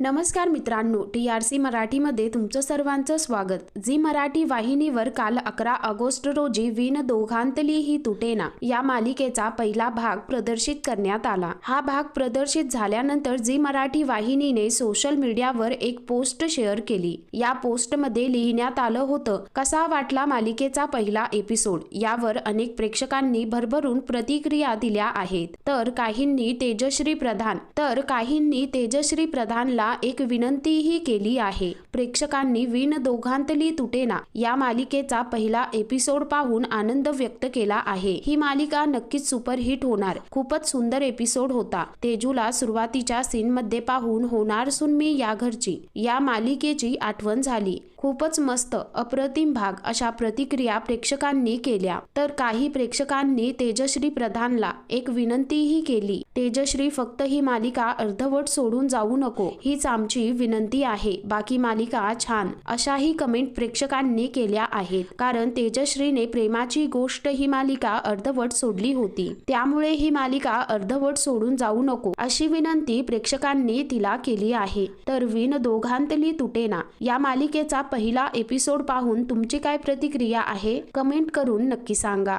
नमस्कार मित्रांनो T R C मराठीमध्ये तुमचं सर्वांचं स्वागत. झी मराठी वाहिनीवर काल अकरा ऑगस्ट रोजी विण दोघांतली ही तुटेना या मालिकेचा पहिला भाग प्रदर्शित करण्यात आला. हा भाग प्रदर्शित झाल्यानंतर झी मराठी वाहिनीने सोशल मीडियावर एक पोस्ट शेअर केली. या पोस्टमध्ये लिहिण्यात आलं होतं कसा वाटला मालिकेचा पहिला एपिसोड यावर अनेक प्रेक्षकांनी भरभरून प्रतिक्रिया दिल्या आहेत. तर काहींनी तेजश्री प्रधान तर काहींनी तेजश्री प्रधानला एक विनंतीही केली आहे. प्रेक्षकांनी विण दोघांतली तुटेना या मालिकेचा पहिला एपिसोड पाहून आनंद व्यक्त केला आहे. ही मालिका नक्कीच सुपरहिट होणार. खूपच सुंदर एपिसोड होता. तेजूला सुरुवातीच्या सीन मध्ये पाहून होणार सुन मी या घरची. या मालिकेची आठवण झाली. खूपच मस्त अप्रतिम भाग अशा प्रतिक्रिया प्रेक्षकांनी केल्या. तर काही प्रेक्षकांनी तेजश्री प्रधानला एक विनंतीही केली. तेजश्री फक्त ही मालिका अर्धवट सोडून जाऊ नको हीच आमची विनंती आहे. बाकी मालिका छान अशाही कमेंट प्रेक्षकांनी केल्या आहेत. कारण तेजश्रीने प्रेमाची गोष्ट ही मालिका अर्धवट सोडली होती. त्यामुळे ही मालिका अर्धवट सोडून जाऊ नको अशी विनंती प्रेक्षकांनी तिला केली आहे. तर विन दोघांतली तुटेना या मालिकेचा पहिला एपिसोड पाहून तुमची काय प्रतिक्रिया आहे कमेंट करून नक्की सांगा.